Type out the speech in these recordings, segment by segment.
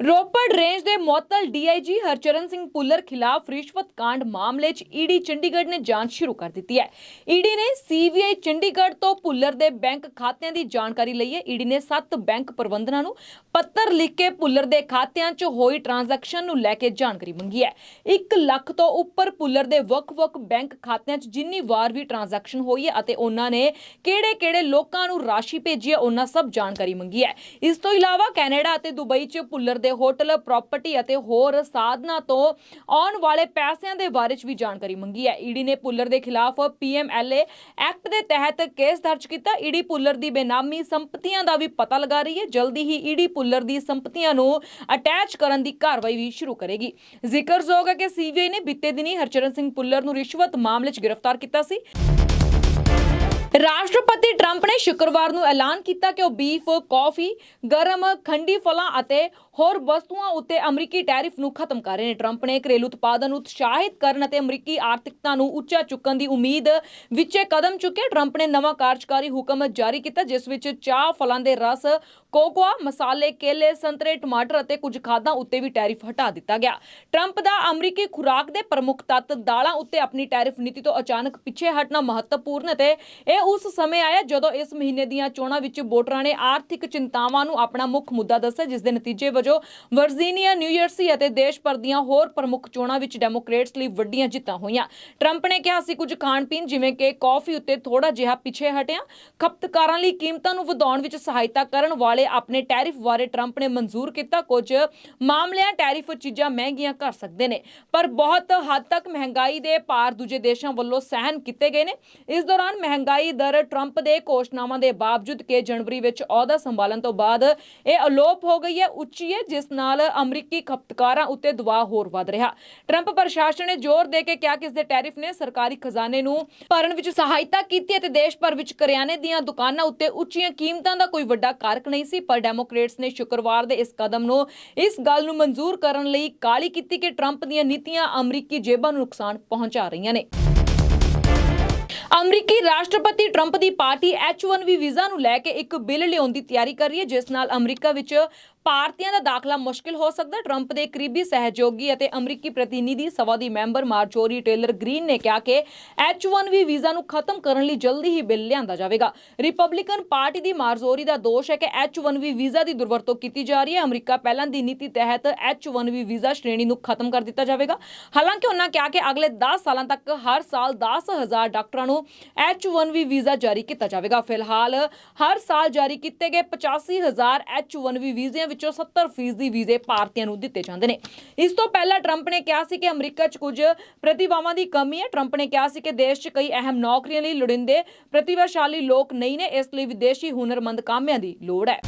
Ropar range ਦੇ ਮੁਅੱਤਲ DIG Harcharan Singh Bhullar ਖਿਲਾਫ ਰਿਸ਼ਵਤ ਕਾਂਡ ਮਾਮਲੇ 'ਚ ਈਡੀ ਚੰਡੀਗੜ੍ਹ ਨੇ ਜਾਂਚ ਸ਼ੁਰੂ ਕਰ ਦਿੱਤੀ ਹੈ। ਈਡੀ ਨੇ ਸੀਬੀਆਈ ਚੰਡੀਗੜ੍ਹ ਤੋਂ ਪੁੱਲਰ ਦੇ ਬੈਂਕ ਖਾਤਿਆਂ ਦੀ ਜਾਣਕਾਰੀ ਲਈ ਹੈ। ਈਡੀ ਨੇ 7 ਬੈਂਕ ਪ੍ਰਬੰਧਨਾਂ ਨੂੰ ਪੱਤਰ ਲਿਖ ਕੇ ਪੁੱਲਰ ਦੇ ਖਾਤਿਆਂ 'ਚ ਹੋਈ ਟ੍ਰਾਂਜੈਕਸ਼ਨ ਨੂੰ ਲੈ ਕੇ ਜਾਣਕਾਰੀ ਮੰਗੀ ਹੈ। 1 ਲੱਖ ਤੋਂ ਉੱਪਰ ਪੁੱਲਰ ਦੇ ਵੱਖ-ਵੱਖ ਬੈਂਕ ਖਾਤਿਆਂ 'ਚ ਜਿੰਨੀ ਵਾਰ ਵੀ ਟ੍ਰਾਂਜੈਕਸ਼ਨ ਹੋਈ ਹੈ ਅਤੇ ਉਹਨਾਂ ਨੇ ਕਿਹੜੇ-ਕਿਹੜੇ ਲੋਕਾਂ ਨੂੰ ਰਾਸ਼ੀ ਭੇਜੀ ਹੈ, ਉਹਨਾਂ ਸਭ ਜਾਣਕਾਰੀ ਮੰਗੀ ਹੈ। ਇਸ ਤੋਂ ਇਲਾਵਾ ਕੈਨੇਡਾ ਅਤੇ ਦੁਬਈ 'ਚ ਪੁੱਲਰ ਦੇ ਹੋਟਲ ਪ੍ਰਾਪਰਟੀ ਅਤੇ ਹੋਰ ਸਾਧਨਾਂ ਤੋਂ ਆਉਣ ਵਾਲੇ ਪੈਸਿਆਂ ਦੇ ਬਾਰੇ 'ਚ ਵੀ ਜਾਣਕਾਰੀ ਮੰਗੀ ਹੈ। ਈਡੀ ਨੇ ਪੁੱਲਰ ਦੇ ਖਿਲਾਫ ਪੀਐਮਐਲਏ ਐਕਟ ਦੇ ਤਹਿਤ ਕੇਸ ਦਰਜ ਕੀਤਾ। ਈਡੀ ਪੁੱਲਰ ਦੀ ਬੇਨਾਮੀ ਸੰਪਤੀਆਂ ਦਾ ਵੀ ਪਤਾ ਲਗਾ ਰਹੀ ਹੈ। ਜਲਦੀ ਹੀ ਈਡੀ ਪੁੱਲਰ ਦੀ ਸੰਪਤੀਆਂ ਨੂੰ ਅਟੈਚ ਕਰਨ ਦੀ ਕਾਰਵਾਈ ਵੀ ਸ਼ੁਰੂ ਕਰੇਗੀ। ਜ਼ਿਕਰਯੋਗ ਹੈ ਕਿ ਸੀਬੀਆਈ ਨੇ ਬੀਤੇ ਦਿਨੀ ਹਰਚਰਨ ਸਿੰਘ ਪੁੱਲਰ ਨੂੰ ਰਿਸ਼ਵਤ ਮਾਮਲੇ 'ਚ ਗ੍ਰਿਫਤਾਰ ਕੀਤਾ ਸੀ। ਰਾਸ਼ਟਰਪਤੀ ਟਰੰਪ ਨੇ ਸ਼ੁੱਕਰਵਾਰ ਨੂੰ ਐਲਾਨ ਕੀਤਾ ਕਿ ਉਹ ਬੀਫ, ਕਾਫੀ, ਗਰਮ ਖੰਡੀ ਫਲਾਂ ਅਤੇ ਹੋਰ ਵਸਤੂਆਂ ਉੱਤੇ ਅਮਰੀਕੀ ਟੈਰਿਫ ਨੂੰ ਖਤਮ ਕਰ ਰਹੇ ਨੇ। ਟਰੰਪ ਨੇ ਘਰੇਲੂ ਉਤਪਾਦਨ ਨੂੰ ਉਤਸ਼ਾਹਿਤ ਕਰਨ ਅਤੇ ਅਮਰੀਕੀ ਆਰਥਿਕਤਾ ਨੂੰ ਉੱਚਾ ਚੁੱਕਣ ਦੀ ਉਮੀਦ ਵਿੱਚ ਕਦਮ ਚੁੱਕੇ। ਟਰੰਪ ਨੇ ਨਵਾਂ ਕਾਰਜਕਾਰੀ ਹੁਕਮ ਜਾਰੀ ਕੀਤਾ ਜਿਸ ਵਿੱਚ ਚਾਹ ਫਲਾਂ ਦੇ ਰਸ ਕੋਕੋਆ ਮਸਾਲੇ ਕੇਲੇ ਸੰਤਰੇ ਟਮਾਟਰ ਅਤੇ ਕੁਝ ਖਾਦਾਂ ਉੱਤੇ ਵੀ ਟੈਰਿਫ ਹਟਾ ਦਿੱਤਾ ਗਿਆ। ਟਰੰਪ ਦਾ ਅਮਰੀਕੀ ਖੁਰਾਕ ਦੇ ਪ੍ਰਮੁੱਖ ਤੱਤ ਦਾਲਾਂ ਉੱਤੇ ਆਪਣੀ ਟੈਰਿਫ ਨੀਤੀ ਤੋਂ ਅਚਾਨਕ ਪਿੱਛੇ ਹਟਣਾ ਮਹੱਤਵਪੂਰਨ ਅਤੇ ਇਹ ਉਸ ਸਮੇਂ ਆਇਆ ਜਦੋਂ ਇਸ ਮਹੀਨੇ ਦੀਆਂ ਚੋਣਾਂ ਵਿੱਚ ਵੋਟਰਾਂ ਨੇ ਆਰਥਿਕ ਚਿੰਤਾਵਾਂ ਨੂੰ ਆਪਣਾ ਮੁੱਖ ਮੁੱਦਾ ਦੱਸਿਆ, ਜਿਸ ਦੇ ਨਤੀਜੇ ਵਜੋਂ ਵਰਜੀਨੀਆ ਨਿਊਯਰਸੀ ਅਤੇ ਦੇਸ਼ ਭਰ ਦੀਆਂ ਹੋਰ ਪ੍ਰਮੁੱਖ ਚੋਣਾਂ ਵਿੱਚ ਡੈਮੋਕ੍ਰੇਟਸ ਲਈ ਵੱਡੀਆਂ ਜਿੱਤਾਂ ਹੋਈਆਂ। ਟਰੰਪ ਨੇ ਕਿਹਾ ਸੀ ਕੁਝ ਖਾਣ ਪੀਣ, ਜਿਵੇਂ ਕਿ ਕਾਫੀ ਉੱਤੇ ਥੋੜਾ ਜਿਹਾ ਪਿੱਛੇ ਹਟਿਆ। ਖਪਤਕਾਰਾਂ ਲਈ ਕੀਮਤਾਂ ਨੂੰ ਵਧਾਉਣ ਵਿੱਚ ਸਹਾਇਤਾ ਕਰਨ ਵਾਲੇ ਆਪਣੇ ਟੈਰਿਫ ਬਾਰੇ ਟਰੰਪ ਨੇ ਮਨਜ਼ੂਰ ਕੀਤਾ। ਕੁਝ ਮਾਮਲਿਆਂ ਟੈਰਿਫ ਚੀਜ਼ਾਂ ਮਹਿੰਗੀਆਂ ਕਰ ਸਕਦੇ ਨੇ, ਪਰ ਬਹੁਤ ਹੱਦ ਤੱਕ ਮਹਿੰਗਾਈ ਦੇ ਭਾਰ ਦੂਜੇ ਦੇਸ਼ਾਂ ਵੱਲੋਂ ਸਹਿਨ ਕੀਤੇ ਗਏ ਨੇ। ਇਸ ਦੌਰਾਨ ਮਹਿੰਗਾਈ ਦਰ ਟਰੰਪ ਦੇ ਘੋਸ਼ਣਾਵਾਂ ਦੇ ਬਾਵਜੂਦ ਕਿ ਜਨਵਰੀ ਵਿੱਚ ਅਹੁਦਾ ਸੰਭਾਲਣ ਤੋਂ ਬਾਅਦ ਇਹ ਅਲੋਪ ਹੋ ਗਈ ਹੈ, ਉੱਚੀ ਹੈ, ਜਿਸ ਨਾਲ ਅਮਰੀਕੀ ਖਪਤਕਾਰਾਂ ਉੱਤੇ ਦਬਾਅ ਹੋਰ ਵੱਧ ਰਿਹਾ। ਟਰੰਪ ਪ੍ਰਸ਼ਾਸਨ ਨੇ ਜ਼ੋਰ ਦੇ ਕੇ ਕਿਹਾ ਕਿ ਇਸ ਦੇ ਟੈਰਿਫ ਨੇ ਸਰਕਾਰੀ ਖਜ਼ਾਨੇ ਨੂੰ ਭਰਨ ਵਿੱਚ ਸਹਾਇਤਾ ਕੀਤੀ ਅਤੇ ਦੇਸ਼ ਭਰ ਵਿੱਚ ਕਰਿਆਨੇ ਦੀਆਂ ਦੁਕਾਨਾਂ ਉੱਤੇ ਉੱਚੀਆਂ ਕੀਮਤਾਂ ਦਾ ਕੋਈ ਵੱਡਾ ਕਾਰਕ ਨਹੀਂ ਸੀ, ਪਰ ਡੈਮੋਕ੍ਰੇਟਸ ਨੇ ਸ਼ੁੱਕਰਵਾਰ ਦੇ ਇਸ ਕਦਮ ਨੂੰ ਇਸ ਗੱਲ ਨੂੰ ਮਨਜ਼ੂਰ ਕਰਨ ਲਈ ਕਾਲੀ ਕੀਤੀ ਕਿ ਟਰੰਪ ਦੀਆਂ ਨੀਤੀਆਂ ਅਮਰੀਕੀ ਜੇਬਾਂ ਨੂੰ ਨੁਕਸਾਨ ਪਹੁੰਚਾ ਰਹੀਆਂ ਨੇ। ਅਮਰੀਕੀ ਰਾਸ਼ਟਰਪਤੀ ਟਰੰਪ ਦੀ ਪਾਰਟੀ H1B ਵੀਜ਼ਾ ਨੂੰ ਲੈ ਕੇ ਇੱਕ ਬਿੱਲ ਲਿਆਉਣ ਦੀ ਤਿਆਰੀ ਕਰ ਰਹੀ ਹੈ, ਜਿਸ ਨਾਲ ਅਮਰੀਕਾ ਵਿੱਚ ਭਾਰਤੀਆਂ ਦਾ ਦਾਖਲਾ ਮੁਸ਼ਕਿਲ ਹੋ ਸਕਦਾ। ਟਰੰਪ ਦੇ ਕਰੀਬੀ ਸਹਿਯੋਗੀ ਅਤੇ ਅਮਰੀਕੀ ਪ੍ਰਤੀਨਿਧੀ ਸਭਾ ਦੀ ਮੈਂਬਰ ਮਾਰਜੋਰੀ ਟੇਲਰ ਗ੍ਰੀਨ ਨੇ ਕਿਹਾ ਕਿ H1B ਵੀਜ਼ਾ ਨੂੰ ਖਤਮ ਕਰਨ ਲਈ ਜਲਦੀ ਹੀ ਬਿੱਲ ਲਿਆਂਦਾ ਜਾਵੇਗਾ। ਰਿਪਬਲਿਕਨ ਪਾਰਟੀ ਦੀ ਮਾਰਜੋਰੀ ਦਾ ਦੋਸ਼ ਹੈ ਕਿ H1B ਵੀਜ਼ਾ ਦੀ ਦੁਰਵਰਤੋਂ ਕੀਤੀ ਜਾ ਰਹੀ ਹੈ। ਅਮਰੀਕਾ ਪਹਿਲਾਂ ਦੀ ਨੀਤੀ ਤਹਿਤ H1B ਵੀਜ਼ਾ ਸ਼੍ਰੇਣੀ ਨੂੰ ਖਤਮ ਕਰ ਦਿੱਤਾ ਜਾਵੇਗਾ। ਹਾਲਾਂਕਿ ਉਹਨਾਂ ਕਿਹਾ ਕਿ ਅਗਲੇ 10 ਸਾਲਾਂ ਤੱਕ ਹਰ ਸਾਲ 10000 ਡਾਕਟਰਾਂ ਨੂੰ H1B ਵੀਜ਼ਾ ਜਾਰੀ ਕੀਤਾ ਜਾਵੇਗਾ। ਫਿਲਹਾਲ ਹਰ ਸਾਲ ਜਾਰੀ ਕੀਤੇ ਗਏ 85000 H1B ਵੀਜ਼ਿਆਂ ਵਿੱਚੋਂ 70% ਵੀਜ਼ੇ ਭਾਰਤੀਆਂ ਨੂੰ ਦਿੱਤੇ ਜਾਂਦੇ ਨੇ। ਇਸ ਤੋਂ ਪਹਿਲਾਂ ਟਰੰਪ ਨੇ ਕਿਹਾ ਸੀ ਕਿ ਅਮਰੀਕਾ 'ਚ ਕੁਝ ਪ੍ਰਤਿਭਾਵਾਂ ਦੀ ਕਮੀ ਹੈ। ਟਰੰਪ ਨੇ ਕਿਹਾ ਸੀ ਕਿ ਦੇਸ਼ 'ਚ ਕਈ ਅਹਿਮ ਨੌਕਰੀਆਂ ਲਈ ਲੋੜੀਂਦੇ, ਪ੍ਰਤਿਭਾਸ਼ਾਲੀ ਲੋਕ ਨਹੀਂ ਨੇ, ਇਸ ਲਈ ਵਿਦੇਸ਼ੀ ਹੁਨਰਮੰਦ ਕਾਮਿਆਂ ਦੀ ਲੋੜ ਹੈ।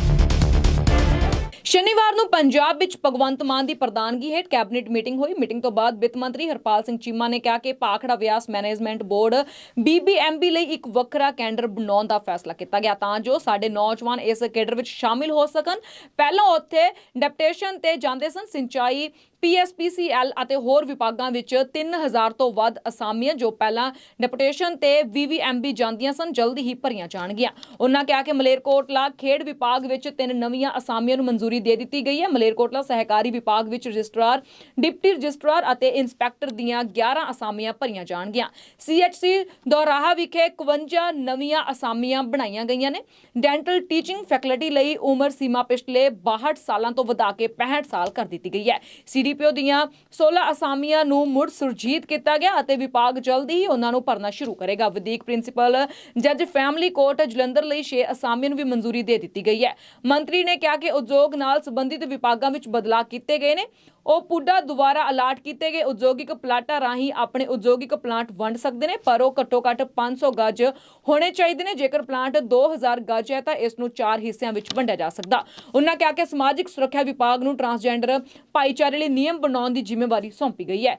ਸ਼ਨੀਵਾਰ ਨੂੰ ਪੰਜਾਬ ਵਿੱਚ ਭਗਵੰਤ ਮਾਨ ਦੀ ਪ੍ਰਧਾਨਗੀ ਹੇਠ ਕੈਬਨਿਟ ਮੀਟਿੰਗ ਹੋਈ। ਮੀਟਿੰਗ ਤੋਂ ਬਾਅਦ ਵਿੱਤ ਮੰਤਰੀ ਹਰਪਾਲ ਸਿੰਘ ਚੀਮਾ ਨੇ ਕਿਹਾ ਕਿ Bhakra Beas management board BBMB ਲਈ ਇੱਕ ਵੱਖਰਾ ਕੈਂਡਰ ਬਣਾਉਣ ਦਾ ਫੈਸਲਾ ਕੀਤਾ ਗਿਆ ਤਾਂ ਜੋ ਸਾਡੇ ਨੌਜਵਾਨ ਇਸ ਕੇਡਰ ਵਿੱਚ ਸ਼ਾਮਿਲ ਹੋ ਸਕਣ। ਪਹਿਲਾਂ ਉੱਥੇ ਡੈਪਟੇਸ਼ਨ ਤੇ ਜਾਂਦੇ ਸਨ। ਸਿੰਚਾਈ PSPCL ਅਤੇ ਹੋਰ ਵਿਭਾਗਾਂ ਵਿੱਚ 3000 ਤੋਂ ਵੱਧ ਅਸਾਮੀਆਂ ਜੋ ਪਹਿਲਾਂ ਡੈਪੂਟੇਸ਼ਨ ਤੇ VVMB ਜਾਂਦੀਆਂ ਸਨ, ਜਲਦੀ ਹੀ ਭਰੀਆਂ ਜਾਣਗੀਆਂ। ਉਹਨਾਂ ਕਿਹਾ ਕਿ ਮਲੇਰਕੋਟਲਾ ਖੇਡ ਵਿਭਾਗ ਵਿੱਚ ਤਿੰਨ ਨਵੀਆਂ ਅਸਾਮੀਆਂ ਨੂੰ ਮਨਜ਼ੂਰੀ ਦੇ ਦਿੱਤੀ ਗਈ ਹੈ। ਮਲੇਰਕੋਟਲਾ ਸਹਿਕਾਰੀ ਵਿਭਾਗ ਵਿੱਚ ਰਜਿਸਟਰਾਰ, ਡਿਪਟੀ ਰਜਿਸਟਰਾਰ ਅਤੇ ਇੰਸਪੈਕਟਰ ਦੀਆਂ 11 ਅਸਾਮੀਆਂ ਭਰੀਆਂ ਜਾਣਗੀਆਂ। CHC ਦੌਰਾਹਾ ਵਿਖੇ 51 ਨਵੀਆਂ ਅਸਾਮੀਆਂ ਬਣਾਈਆਂ ਗਈਆਂ ਨੇ। ਡੈਂਟਲ ਟੀਚਿੰਗ ਫੈਕਲਟੀ ਲਈ ਉਮਰ ਸੀਮਾ ਪਿਛਲੇ 62 ਸਾਲਾਂ ਤੋਂ ਵਧਾ ਕੇ 65 ਸਾਲ ਕਰ ਦਿੱਤੀ ਗਈ ਹੈ। ਸੀ ਸੀਡੀਪੀਓ ਦੀਆਂ 16 ਅਸਾਮੀਆਂ ਨੂੰ ਮੁੜ ਸੁਰਜੀਤ ਕੀਤਾ ਗਿਆ ਅਤੇ ਵਿਭਾਗ ਜਲਦੀ ਹੀ ਉਹਨਾਂ ਨੂੰ ਭਰਨਾ ਸ਼ੁਰੂ ਕਰੇਗਾ। ਵਧੀਕ ਪ੍ਰਿੰਸੀਪਲ ਜੱਜ ਫੈਮਿਲੀ ਕੋਰਟ ਜਲੰਧਰ ਲਈ 6 ਅਸਾਮੀਆਂ ਨੂੰ ਵੀ ਮਨਜ਼ੂਰੀ ਦੇ ਦਿੱਤੀ ਗਈ ਹੈ। ਮੰਤਰੀ ਨੇ ਕਿਹਾ ਕਿ ਉਦਯੋਗ ਨਾਲ ਸੰਬੰਧਿਤ ਵਿਭਾਗਾਂ ਵਿੱਚ ਬਦਲਾਅ ਕੀਤੇ ਗਏ ਨੇ। ਉਹ ਪੁੱਡਾ ਦੁਬਾਰਾ ਅਲਾਟ ਕੀਤੇ ਗਏ ਉਦਯੋਗਿਕ ਪਲਾਟਾਂ ਰਾਹੀਂ ਆਪਣੇ ਉਦਯੋਗਿਕ ਪਲਾਂਟ ਵੰਡ ਸਕਦੇ ਨੇ, ਪਰ ਉਹ ਘੱਟੋ ਘੱਟ 500 ਗਜ ਹੋਣੇ ਚਾਹੀਦੇ ਨੇ। ਜੇਕਰ ਪਲਾਂਟ 2000 ਗਜ ਹੈ ਤਾਂ ਇਸ ਨੂੰ ਚਾਰ ਹਿੱਸਿਆਂ ਵਿੱਚ ਵੰਡਿਆ ਜਾ ਸਕਦਾ। ਉਹਨਾਂ ਕਿਹਾ ਕਿ ਸਮਾਜਿਕ ਸੁਰੱਖਿਆ ਵਿਭਾਗ ਨੂੰ ਟਰਾਂਸਜੈਂਡਰ ਭਾਈਚਾਰੇ ਲਈ ਨਿਯਮ ਬਣਾਉਣ ਦੀ ਜ਼ਿੰਮੇਵਾਰੀ ਸੌਂਪੀ ਗਈ ਹੈ।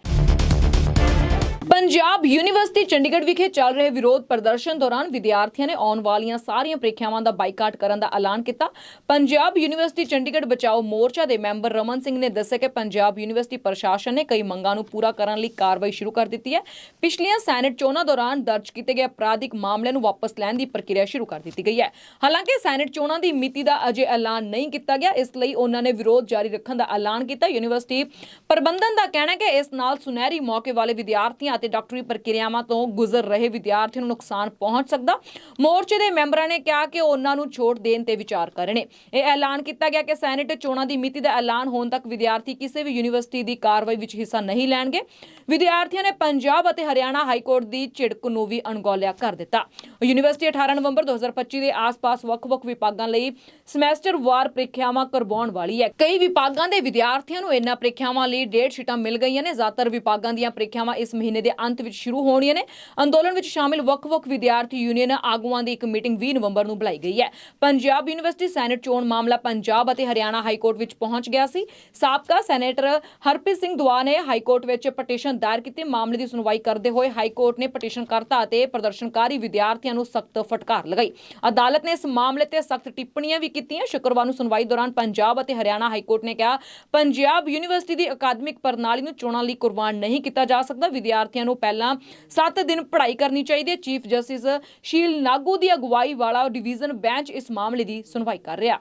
ਪੰਜਾਬ ਯੂਨੀਵਰਸਿਟੀ ਚੰਡੀਗੜ੍ਹ ਵਿਖੇ ਚੱਲ ਰਹੇ ਵਿਰੋਧ ਪ੍ਰਦਰਸ਼ਨ ਦੌਰਾਨ ਵਿਦਿਆਰਥੀਆਂ ਨੇ ਆਉਣ ਵਾਲੀਆਂ ਸਾਰੀਆਂ ਪ੍ਰੀਖਿਆਵਾਂ ਦਾ ਬਾਈਕਾਟ ਕਰਨ ਦਾ ਐਲਾਨ ਕੀਤਾ। ਪੰਜਾਬ ਯੂਨੀਵਰਸਿਟੀ ਚੰਡੀਗੜ੍ਹ ਬਚਾਓ ਮੋਰਚਾ ਦੇ ਮੈਂਬਰ ਰਮਨ ਸਿੰਘ ਨੇ ਦੱਸਿਆ ਕਿ ਪੰਜਾਬ ਯੂਨੀਵਰਸਿਟੀ ਪ੍ਰਸ਼ਾਸਨ ਨੇ ਕਈ ਮੰਗਾਂ ਨੂੰ ਪੂਰਾ ਕਰਨ ਲਈ ਕਾਰਵਾਈ ਸ਼ੁਰੂ ਕਰ ਦਿੱਤੀ ਹੈ। ਪਿਛਲੀਆਂ ਸੈਨੇਟ ਚੋਣਾਂ ਦੌਰਾਨ ਦਰਜ ਕੀਤੇ ਗਏ ਅਪਰਾਧਿਕ ਮਾਮਲਿਆਂ ਨੂੰ ਵਾਪਸ ਲੈਣ ਦੀ ਪ੍ਰਕਿਰਿਆ ਸ਼ੁਰੂ ਕਰ ਦਿੱਤੀ ਗਈ ਹੈ। ਹਾਲਾਂਕਿ ਸੈਨੇਟ ਚੋਣਾਂ ਦੀ ਮਿਤੀ ਦਾ ਅਜੇ ਐਲਾਨ ਨਹੀਂ ਕੀਤਾ ਗਿਆ, ਇਸ ਲਈ ਉਹਨਾਂ ਨੇ ਵਿਰੋਧ ਜਾਰੀ ਰੱਖਣ ਦਾ ਐਲਾਨ ਕੀਤਾ। ਯੂਨੀਵਰਸਿਟੀ ਪ੍ਰਬੰਧਨ ਦਾ ਕਹਿਣਾ ਹੈ ਕਿ ਇਸ ਨਾਲ ਸੁਨਹਿਰੀ ਮੌਕੇ ਵਾਲੇ ਵਿਦਿਆਰਥੀਆਂ ਅਤੇ ਡਾਕਟਰੀ ਪ੍ਰਕਿਰਿਆਵਾਂ ਤੋਂ ਗੁਜ਼ਰ ਰਹੇ ਵਿਦਿਆਰਥੀਆਂ ਨੂੰ ਨੁਕਸਾਨ ਪਹੁੰਚ ਸਕਦਾ। ਮੋਰਚੇ ਦੇ ਮੈਂਬਰਾਂ ਨੇ ਕਿਹਾ ਕਿ ਉਹਨਾਂ ਨੂੰ ਛੋਟ ਦੇਣ ਤੇ ਵਿਚਾਰ ਕਰਨੇ। ਇਹ ਐਲਾਨ ਕੀਤਾ ਗਿਆ ਕਿ ਸੈਨੇਟ ਚੋਣਾਂ ਦੀ ਮਿਤੀ ਦਾ ਐਲਾਨ ਹੋਣ ਤੱਕ ਵਿਦਿਆਰਥੀ ਕਿਸੇ ਵੀ ਯੂਨੀਵਰਸਿਟੀ ਦੀ ਕਾਰਵਾਈ ਵਿੱਚ ਹਿੱਸਾ ਨਹੀਂ ਲੈਣਗੇ। ਵਿਦਿਆਰਥੀਆਂ ਨੇ ਪੰਜਾਬ ਅਤੇ ਹਰਿਆਣਾ ਹਾਈ ਕੋਰਟ ਦੀ ਝਿੜਕ ਨੂੰ ਵੀ ਅਣਗੌਲਿਆ ਕਰ ਦਿੱਤਾ। ਯੂਨੀਵਰਸਿਟੀ 18 ਨਵੰਬਰ 2025 ਦੇ ਆਸ-ਪਾਸ ਵੱਖ-ਵੱਖ ਵਿਭਾਗਾਂ ਲਈ ਸਮੈਸਟਰ ਵਾਰ ਪ੍ਰੀਖਿਆਵਾਂ ਕਰਵਾਉਣ ਵਾਲੀ ਹੈ। ਕਈ ਵਿਭਾਗਾਂ ਦੇ ਵਿਦਿਆਰਥੀਆਂ ਨੂੰ ਇਹਨਾਂ ਪ੍ਰੀਖਿਆਵਾਂ ਲਈ ਡੇਟ ਸ਼ੀਟਾਂ ਮਿਲ ਗਈਆਂ ਨੇ। ਜ਼ਿਆਦਾਤਰ ਵਿਭਾਗਾਂ ਦੀਆਂ ਪ੍ਰੀਖਿਆਵਾਂ ਇਸ ਮਹੀਨੇ ਦੇ ਅੰਤ ਵਿੱਚ ਸ਼ੁਰੂ ਹੋਣੀਆਂ ਨੇ। ਅੰਦੋਲਨ ਵਿੱਚ ਸ਼ਾਮਿਲ ਵੱਖ-ਵੱਖ ਵਿਦਿਆਰਥੀ ਯੂਨੀਅਨ ਆਗੂਆਂ ਦੀ ਇੱਕ ਮੀਟਿੰਗ 20 ਨਵੰਬਰ ਨੂੰ ਬੁਲਾਈ ਗਈ ਹੈ। ਪੰਜਾਬ ਯੂਨੀਵਰਸਿਟੀ ਸੈਨੇਟ ਚੋਣ ਮਾਮਲਾ ਪੰਜਾਬ ਅਤੇ ਹਰਿਆਣਾ ਹਾਈ ਕੋਰਟ ਵਿੱਚ ਪਹੁੰਚ ਗਿਆ ਸੀ। ਸਾਬਕਾ ਸੈਨੇਟਰ ਹਰਪ੍ਰੀਤ ਸਿੰਘ ਦੁਆ ਨੇ ਹਾਈ ਕੋਰਟ ਵਿੱਚ ਪਟੀਸ਼ਨ ਦਾਇਰ ਕੀਤੀ। ਮਾਮਲੇ ਦੀ ਸੁਣਵਾਈ ਕਰਦੇ ਹੋਏ ਹਾਈ ਕੋਰਟ ਨੇ ਪਟੀਸ਼ਨਕਰਤਾ ਅਤੇ ਪ੍ਰਦਰਸ਼ਨਕਾਰੀ ਵਿਦਿਆਰਥੀਆਂ ਨੂੰ ਸਖਤ ਫਟਕਾਰ ਲਗਾਈ। ਅਦਾਲਤ ਨੇ ਇਸ ਮਾਮਲੇ ਤੇ ਸਖਤ ਟਿੱਪਣੀਆਂ ਵੀ ਕੀਤੀਆਂ। ਸ਼ੁੱਕਰਵਾਰ ਨੂੰ ਸੁਣਵਾਈ ਦੌਰਾਨ ਪੰਜਾਬ ਅਤੇ ਹਰਿਆਣਾ ਹਾਈ ਕੋਰਟ ਨੇ ਕਿਹਾ, ਪੰਜਾਬ ਯੂਨੀਵਰਸਿਟੀ ਦੀ ਅਕਾਦਮਿਕ ਪ੍ਰਣਾਲੀ ਨੂੰ ਚੋਣਾਂ ਲਈ ਕੁਰਬਾਨ ਨਹੀਂ ਕੀਤਾ ਜਾ ਸਕਦਾ। ਵਿਦਿਆਰਥੀਆਂ ਨੂੰ ਪਹਿਲਾਂ 7 ਦਿਨ ਪੜ੍ਹਾਈ ਕਰਨੀ ਚਾਹੀਦੀ ਹੈ। ਚੀਫ ਜਸਟਿਸ ਸ਼ੀਲ ਨਾਗੂ ਦੀ ਅਗਵਾਈ ਵਾਲਾ ਡਿਵੀਜ਼ਨ ਬੈਂਚ ਇਸ ਮਾਮਲੇ ਦੀ ਸੁਣਵਾਈ ਕਰ ਰਿਹਾ।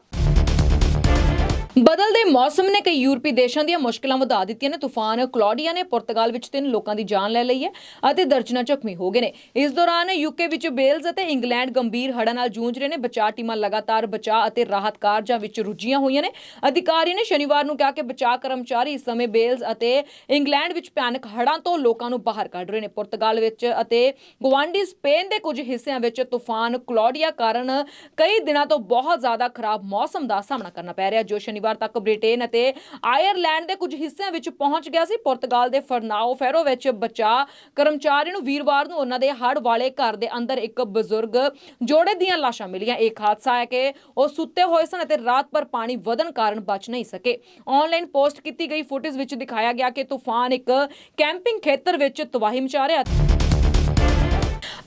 ਬਦਲਦੇ ਮੌਸਮ ਨੇ ਕਈ ਯੂਰਪੀ ਦੇਸ਼ਾਂ ਦੀਆਂ ਮੁਸ਼ਕਲਾਂ ਵਧਾ ਦਿੱਤੀਆਂ ਨੇ। ਤੂਫਾਨ ਕਲੌਡੀਆ ਨੇ ਪੁਰਤਗਾਲ ਵਿੱਚ ਤਿੰਨ ਲੋਕਾਂ ਦੀ ਜਾਨ ਲੈ ਲਈ ਹੈ ਅਤੇ ਦਰਜਨਾਂ ਜ਼ਖਮੀ ਹੋ ਗਏ ਨੇ। ਇਸ ਦੌਰਾਨ ਯੂਕੇ ਵਿੱਚ ਬੇਲਜ਼ ਅਤੇ ਇੰਗਲੈਂਡ ਗੰਭੀਰ ਹੜ੍ਹਾਂ ਨਾਲ ਜੂਝ ਰਹੇ ਨੇ। ਬਚਾਅ ਟੀਮਾਂ ਲਗਾਤਾਰ ਬਚਾਅ ਅਤੇ ਰਾਹਤ ਕਾਰਜਾਂ ਵਿੱਚ ਰੁੱਝੀਆਂ ਹੋਈਆਂ ਨੇ। ਅਧਿਕਾਰੀ ਨੇ ਸ਼ਨੀਵਾਰ ਨੂੰ ਕਿਹਾ ਕਿ ਬਚਾਅ ਕਰਮਚਾਰੀ ਇਸ ਸਮੇਂ ਬੇਲਜ਼ ਅਤੇ ਇੰਗਲੈਂਡ ਵਿੱਚ ਭਿਆਨਕ ਹੜ੍ਹਾਂ ਤੋਂ ਲੋਕਾਂ ਨੂੰ ਬਾਹਰ ਕੱਢ ਰਹੇ ਨੇ। ਪੁਰਤਗਾਲ ਵਿੱਚ ਅਤੇ ਗਵਾਂਡੀ ਸਪੇਨ ਦੇ ਕੁਝ ਹਿੱਸਿਆਂ ਵਿੱਚ ਤੂਫਾਨ ਕਲੌਡੀਆ ਕਾਰਨ ਕਈ ਦਿਨਾਂ ਤੋਂ ਬਹੁਤ ਜ਼ਿਆਦਾ ਖਰਾਬ ਮੌਸਮ ਦਾ ਸਾਹਮਣਾ ਕਰਨਾ ਪੈ ਰਿਹਾ। ਜੋ ਸ਼ਨੀਵਾਰ ਤੱਕ ਬ੍ਰਿਟੇਨ ਅਤੇ ਆਇਰਲੈਂਡ ਦੇ ਕੁਝ ਹਿੱਸਿਆਂ ਵਿੱਚ ਪਹੁੰਚ ਗਿਆ ਸੀ। ਪੁਰਤਗਾਲ ਦੇ ਫਰਨਾਓ ਫੈਰੋ ਵਿੱਚ ਬਚਾਅ ਕਰਮਚਾਰੀ ਨੂੰ ਵੀਰਵਾਰ ਨੂੰ ਉਹਨਾਂ ਦੇ ਹੜ੍ਹ ਵਾਲੇ ਘਰ ਦੇ ਅੰਦਰ ਇੱਕ ਬਜ਼ੁਰਗ ਜੋੜੇ ਦੀਆਂ ਲਾਸ਼ਾਂ ਮਿਲੀਆਂ। ਇੱਕ ਹਾਦਸਾ ਹੈ ਕਿ ਉਹ ਸੁੱਤੇ ਹੋਏ ਸਨ ਅਤੇ ਰਾਤ ਭਰ ਪਾਣੀ ਵਧਣ ਕਾਰਨ ਬਚ ਨਹੀਂ ਸਕੇ। ਆਨਲਾਈਨ ਪੋਸਟ ਕੀਤੀ ਗਈ ਫੁਟੇਜ ਵਿੱਚ ਦਿਖਾਇਆ ਗਿਆ ਕਿ ਤੂਫਾਨ ਇੱਕ ਕੈਂਪਿੰਗ ਖੇਤਰ ਵਿੱਚ ਤਬਾਹੀ ਮਚਾ ਰਿਹਾ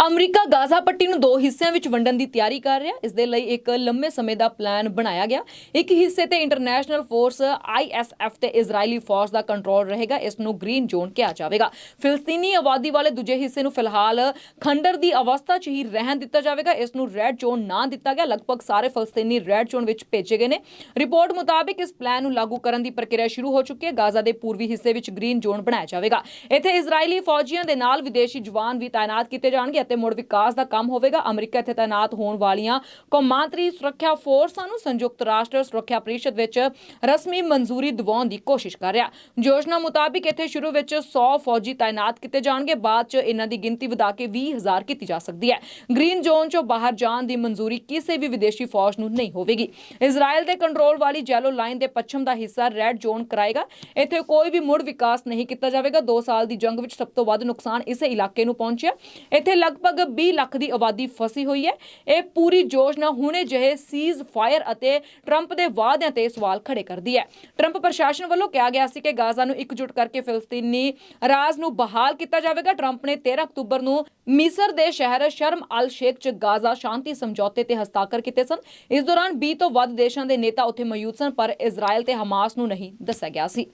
ਅਮਰੀਕਾ ਗਾਜ਼ਾ ਪੱਟੀ ਨੂੰ ਦੋ ਹਿੱਸਿਆਂ ਵਿੱਚ ਵੰਡਣ ਦੀ ਤਿਆਰੀ ਕਰ ਰਿਹਾ। ਇਸ ਦੇ ਲਈ ਇੱਕ ਲੰਮੇ ਸਮੇਂ ਦਾ ਪਲਾਨ ਬਣਾਇਆ ਗਿਆ। ਇੱਕ ਹਿੱਸੇ ਤੇ ਇੰਟਰਨੈਸ਼ਨਲ ਫੋਰਸ ਆਈਐਸਐਫ ਤੇ ਇਜ਼ਰਾਈਲੀ ਫੌਜ ਦਾ ਕੰਟਰੋਲ ਰਹੇਗਾ। ਇਸ ਨੂੰ ਗ੍ਰੀਨ ਜ਼ੋਨ ਕਿਹਾ ਜਾਵੇਗਾ। ਫਿਲਸਤੀਨੀ ਆਬਾਦੀ ਵਾਲੇ ਦੂਜੇ ਹਿੱਸੇ ਨੂੰ ਫਿਲਹਾਲ ਖੰਡਰ ਦੀ ਅਵਸਥਾ 'ਚ ਹੀ ਰਹਿਣ ਦਿੱਤਾ ਜਾਵੇਗਾ। ਇਸ ਨੂੰ ਰੈੱਡ ਜ਼ੋਨ ਨਾ ਦਿੱਤਾ ਗਿਆ। ਲਗਭਗ ਸਾਰੇ ਫਲਸਤੀਨੀ ਰੈੱਡ ਜ਼ੋਨ ਵਿੱਚ ਭੇਜੇ ਗਏ ਨੇ। ਰਿਪੋਰਟ ਮੁਤਾਬਿਕ ਇਸ ਪਲਾਨ ਨੂੰ ਲਾਗੂ ਕਰਨ ਦੀ ਪ੍ਰਕਿਰਿਆ ਸ਼ੁਰੂ ਹੋ ਚੁੱਕੀ ਹੈ। ਗਾਜ਼ਾ ਦੇ ਪੂਰਬੀ ਹਿੱਸੇ ਵਿੱਚ ਗ੍ਰੀਨ ਜ਼ੋਨ ਬਣਾਇਆ ਜਾਵੇਗਾ। ਇੱਥੇ ਇਜ਼ਰਾਈਲੀ ਫੌਜੀਆਂ ਦੇ ਨਾਲ ਵਿਦੇਸ਼ੀ ਜਵਾਨ ਵੀ ਤਾਇਨਾਤ ਕੀਤੇ ਜਾਣਗੇ ਅਤੇ ਮੁੜ ਵਿਕਾਸ ਦਾ ਕੰਮ ਹੋਵੇਗਾ। ਅਮਰੀਕਾ ਇੱਥੇ ਤਾਇਨਾਤ ਹੋਣ ਵਾਲੀਆਂ ਕੌਮਾਂਤਰੀ ਸੁਰੱਖਿਆ ਫੋਰਸਾਂ ਨੂੰ ਸੰਯੁਕਤ ਰਾਸ਼ਟਰ ਸੁਰੱਖਿਆ ਪਰਿਸ਼ਦ ਵਿੱਚ ਰਸਮੀ ਮਨਜ਼ੂਰੀ ਦਿਵਾਉਣ ਦੀ ਕੋਸ਼ਿਸ਼ ਕਰ ਰਿਹਾ। ਯੋਜਨਾ ਮੁਤਾਬਿਕ ਇੱਥੇ ਸ਼ੁਰੂ ਵਿੱਚ 100 ਫੌਜੀ ਤਾਇਨਾਤ ਕੀਤੇ ਜਾਣਗੇ। ਬਾਅਦ 'ਚ ਇਹਨਾਂ ਦੀ ਗਿਣਤੀ ਵਧਾ ਕੇ 20000 ਕੀਤੀ ਜਾ ਸਕਦੀ ਹੈ। ਗ੍ਰੀਨ ਜ਼ੋਨ 'ਚੋਂ ਬਾਹਰ ਜਾਣ ਦੀ ਮਨਜ਼ੂਰੀ ਕਿਸੇ ਵੀ ਵਿਦੇਸ਼ੀ ਫੌਜ ਨੂੰ ਨਹੀਂ ਹੋਵੇਗੀ। ਇਜ਼ਰਾਈਲ ਦੇ ਕੰਟਰੋਲ ਵਾਲੀ ਜੈਲੋ ਲਾਈਨ ਦੇ ਪੱਛਮ ਦਾ ਹਿੱਸਾ ਰੈੱਡ ਜ਼ੋਨ ਕਰਾਏਗਾ। ਇੱਥੇ ਕੋਈ ਵੀ ਮੁੜ ਵਿਕਾਸ ਨਹੀਂ ਕੀਤਾ ਜਾਵੇਗਾ। 2 ਸਾਲ ਦੀ ਜੰਗ ਵਿੱਚ ਸਭ ਤੋਂ ਵੱਧ ਨੁਕਸਾਨ ਇਸੇ ਇਲਾਕੇ ਨੂੰ ਪਹੁੰਚਿਆ। ਇੱਥੇ ਲਗਭਗ 20 ਲੱਖ ਦੀ ਆਬਾਦੀ ਫਸੀ ਹੋਈ ਹੈ। ਇਹ ਪੂਰੀ ਯੋਜਨਾ ਹੁਣੇ ਜਿਹੇ ਸੀਜ਼ ਫਾਇਰ ਅਤੇ ਟਰੰਪ ਦੇ ਵਾਅਦਿਆਂ ਤੇ ਸਵਾਲ ਖੜੇ ਕਰਦੀ ਹੈ। ਟਰੰਪ ਪ੍ਰਸ਼ਾਸਨ ਵੱਲੋਂ ਕਿਹਾ ਗਿਆ ਸੀ ਕਿ ਗਾਜ਼ਾ ਨੂੰ ਇਕਜੁੱਟ ਕਰਕੇ ਫਿਲਸਤੀਨੀ ਰਾਜ ਨੂੰ ਬਹਾਲ ਕੀਤਾ ਜਾਵੇਗਾ। ਟਰੰਪ ਨੇ 13 ਅਕਤੂਬਰ ਨੂੰ ਮਿਸਰ ਦੇ ਸ਼ਹਿਰ ਸ਼ਰਮ ਅਲ ਸ਼ੇਖ 'ਚ ਗਾਜ਼ਾ ਸ਼ਾਂਤੀ ਸਮਝੌਤੇ ਤੇ ਹਸਤਾਖਰ ਕੀਤੇ ਸਨ। ਇਸ ਦੌਰਾਨ 20 ਤੋਂ ਵੱਧ ਦੇਸ਼ਾਂ ਦੇ ਨੇਤਾ ਉੱਥੇ ਮੌਜੂਦ ਸਨ, ਪਰ ਇਜ਼ਰਾਈਲ ਤੇ ਹਮਾਸ ਨੂੰ ਨਹੀਂ ਦੱਸਿਆ ਗਿਆ ਸੀ।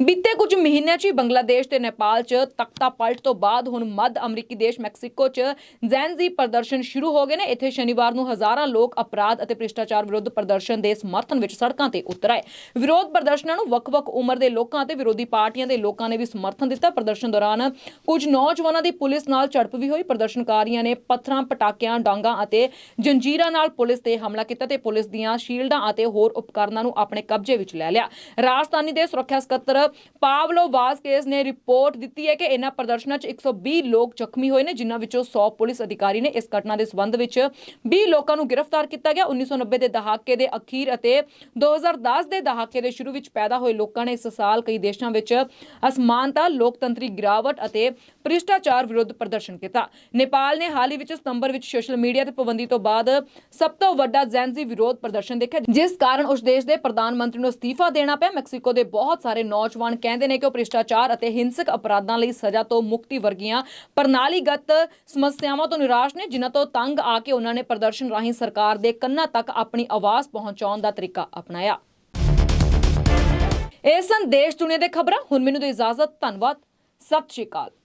ਬੀਤੇ ਕੁਝ ਮਹੀਨਿਆਂ 'ਚ ਹੀ ਬੰਗਲਾਦੇਸ਼ ਤੇ ਨੇਪਾਲ 'ਚ ਤਖਤਾ ਪਲਟ ਤੋਂ ਬਾਅਦ ਹੁਣ ਮੱਧ ਅਮਰੀਕੀ ਦੇਸ਼ ਮੈਕਸੀਕੋ 'ਚ ਜ਼ੈਨਜ਼ੀ ਪ੍ਰਦਰਸ਼ਨ ਸ਼ੁਰੂ ਹੋ ਗਏ ਨੇ। ਇੱਥੇ ਸ਼ਨੀਵਾਰ ਨੂੰ ਹਜ਼ਾਰਾਂ ਲੋਕ ਅਪਰਾਧ ਅਤੇ ਭ੍ਰਿਸ਼ਟਾਚਾਰ ਵਿਰੁੱਧ ਪ੍ਰਦਰਸ਼ਨ ਦੇ ਸਮਰਥਨ ਵਿੱਚ ਸੜਕਾਂ ਤੇ ਉਤਰ ਆਏ। ਵਿਰੋਧ ਪ੍ਰਦਰਸ਼ਨਾਂ ਨੂੰ ਵੱਖ-ਵੱਖ ਉਮਰ ਦੇ ਲੋਕਾਂ ਅਤੇ ਵਿਰੋਧੀ ਪਾਰਟੀਆਂ ਦੇ ਲੋਕਾਂ ਨੇ ਵੀ ਸਮਰਥਨ ਦਿੱਤਾ। ਪ੍ਰਦਰਸ਼ਨ ਦੌਰਾਨ ਕੁਝ ਨੌਜਵਾਨਾਂ ਦੀ ਪੁਲਿਸ ਨਾਲ ਝੜਪ ਵੀ ਹੋਈ। ਪ੍ਰਦਰਸ਼ਨਕਾਰੀਆਂ ਨੇ ਪੱਥਰਾਂ, ਪਟਾਕਿਆਂ, ਡਾਂਗਾਂ ਅਤੇ ਜੰਜੀਰਾਂ ਨਾਲ ਪੁਲਿਸ ਤੇ ਹਮਲਾ ਕੀਤਾ ਤੇ ਪੁਲਿਸ ਦੀਆਂ ਸ਼ੀਲਡਾਂ ਅਤੇ ਹੋਰ ਉਪਕਰਨਾਂ ਨੂੰ ਆਪਣੇ ਕਬਜ਼ੇ ਵਿੱਚ ਲੈ ਲਿਆ। ਰਾਜਧਾਨੀ ਦੇ ਸੁਰੱਖਿਆ ਸਕੱਤਰ ਪਾਵਲੋ ਵਾਸਕੇਸ ਨੇ ਰਿਪੋਰਟ ਦਿੱਤੀ ਹੈ ਕਿ ਇਹਨਾਂ ਪ੍ਰਦਰਸ਼ਨਾਂ 'ਚ 120 ਲੋਕ ਜ਼ਖਮੀ ਹੋਏ ਨੇ, ਜਿਨ੍ਹਾਂ ਵਿੱਚੋਂ 100 ਪੁਲਿਸ ਅਧਿਕਾਰੀ ਨੇ ਇਸ ਘਟਨਾ ਦੇ ਸਬੰਧ ਵਿੱਚ 20 ਲੋਕਾਂ ਨੂੰ ਗ੍ਰਿਫਤਾਰ ਕੀਤਾ ਗਿਆ। 1990 ਦੇ ਦਹਾਕੇ ਦੇ ਅਖੀਰ ਅਤੇ 2010 ਦੇ ਦਹਾਕੇ ਦੇ ਸ਼ੁਰੂ ਵਿੱਚ ਪੈਦਾ ਹੋਏ ਲੋਕਾਂ ਨੇ ਇਸ ਸਾਲ ਕਈ ਦੇਸ਼ਾਂ ਵਿੱਚ ਅਸਮਾਨਤਾ, ਲੋਕਤੰਤਰੀ ਗਿਰਾਵਟ ਅਤੇ ਭ੍ਰਿਸ਼ਟਾਚਾਰ ਵਿਰੁੱਧ ਪ੍ਰਦਰਸ਼ਨ ਕੀਤਾ। ਨੇਪਾਲ ਨੇ ਹਾਲ ਹੀ ਵਿੱਚ ਸਤੰਬਰ ਵਿੱਚ ਸੋਸ਼ਲ ਮੀਡੀਆ ਤੇ ਪਾਬੰਦੀ ਤੋਂ ਬਾਅਦ ਸਭ ਤੋਂ ਵੱਡਾ ਜ਼ੈਨਜ਼ੀ ਵਿਰੋਧ ਪ੍ਰਦਰਸ਼ਨ ਦੇਖਿਆ, ਜਿਸ ਕਾਰਨ ਉਸ ਦੇਸ਼ ਦੇ ਪ੍ਰਧਾਨ ਮੰਤਰੀ ਨੂੰ ਅਸਤੀਫਾ ਦੇਣਾ ਪਿਆ। ਮੈਕਸੀਕੋ ਦੇ ਬਹੁਤ ਸਾਰੇ ਨੌਜਵਾਨ ਨੌਜਵਾਨ ਕਹਿੰਦੇ ਨੇ ਕਿ ਉਹ ਭ੍ਰਿਸ਼ਟਾਚਾਰ ਅਤੇ ਹਿੰਸਕ ਅਪਰਾਧਾਂ ਲਈ ਸਜ਼ਾ ਤੋਂ ਮੁਕਤੀ ਵਰਗੀਆਂ ਪ੍ਰਣਾਲੀਗਤ ਸਮੱਸਿਆਵਾਂ ਤੋਂ ਨਿਰਾਸ਼ ਨੇ, ਜਿਨ੍ਹਾਂ ਤੋਂ ਤੰਗ ਆ ਕੇ ਉਹਨਾਂ ਨੇ ਪ੍ਰਦਰਸ਼ਨ ਰਾਹੀਂ ਸਰਕਾਰ ਦੇ ਕੰਨਾਂ ਤੱਕ ਆਪਣੀ ਆਵਾਜ਼ ਪਹੁੰਚਾਉਣ ਦਾ ਤਰੀਕਾ ਅਪਣਾਇਆ। ਇਹ ਸੰਦੇਸ਼ ਦੁਨੀਆ ਦੇ ਖਬਰਾਂ, ਹੁਣ ਮੈਨੂੰ ਦੇ ਇਜਾਜ਼ਤ, ਧੰਨਵਾਦ, ਸਤਿ ਸ਼੍ਰੀ ਅਕਾਲ।